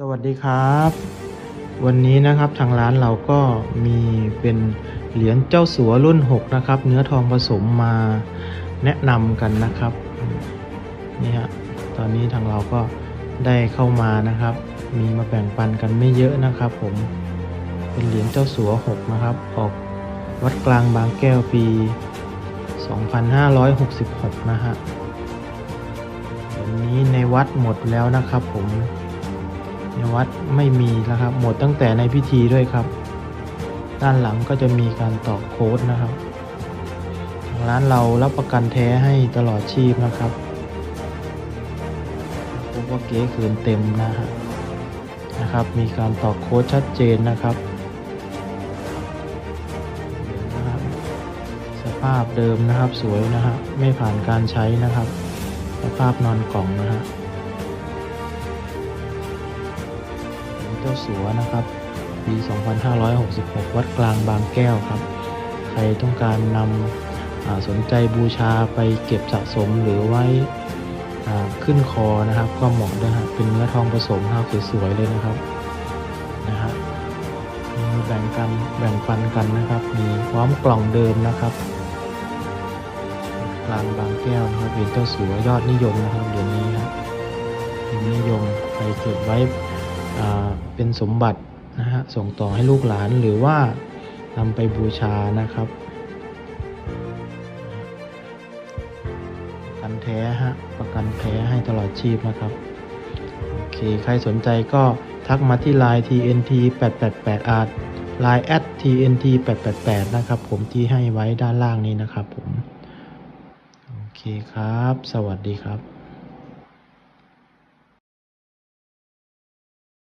สวัสดีครับ วันนี้นะครับทางร้านเราก็มีเป็นเหรียญเจ้าสัวรุ่น 6 นะครับ เนื้อทองผสมมาแนะนำกันนะครับนี่ฮะตอนนี้ทางเราก็ได้เข้ามานะครับ มีมาแบ่งปันกันไม่เยอะนะครับ ผมเป็นเหรียญเจ้าสัว 6 นะครับ ออกวัดกลางบางแก้วปี 2566 นะฮะวันนี้ในวัดหมดแล้วนะครับผม วัดไม่มีแล้วครับ หมดตั้งแต่ในพิธีด้วยครับ ด้านหลังก็จะมีการตอกโค้ดนะครับทางร้านเรารับประกันแท้ให้ตลอดชีพนะครับพบว่าเก๋คืนเต็มนะฮะนะครับ มีการตอกโค้ดชัดเจนนะครับนะครับสภาพเดิมนะครับสวยนะฮะไม่ผ่านการใช้นะครับ สภาพนอนกล่องนะฮะ จ้าสัวนะครับ ปี 2566 วัดกลางบางแก้วครับ ใครต้องการนำสนใจบูชาไปเก็บสะสมหรือไว้ขึ้นคอนะครับ ก็เหมาะด้วยฮะเป็นเนื้อทองผสมครับสวยๆเลยนะครับนะฮะมีแบ่งกันแบ่งปันกันนะครับ มีพร้อมกล่องเดิมนะครับกลางบางแก้วนะครับเป็นเจ้าสัวยอดนิยมนะครับเดี๋ยวนี้ครับนิยมใครเก็บไว้ เป็นสมบัตินะฮะส่งต่อให้ลูกหลานหรือว่านำไปบูชานะครับประกันแท้ฮะประกันแท้ให้ตลอดชีพนะครับโอเคใครสนใจก็ทักมาที่ Line TNT 888 art Line at TNT 888นะครับ ผมที่ให้ไว้ด้านล่างนี้นะครับผม โอเคครับ สวัสดีครับ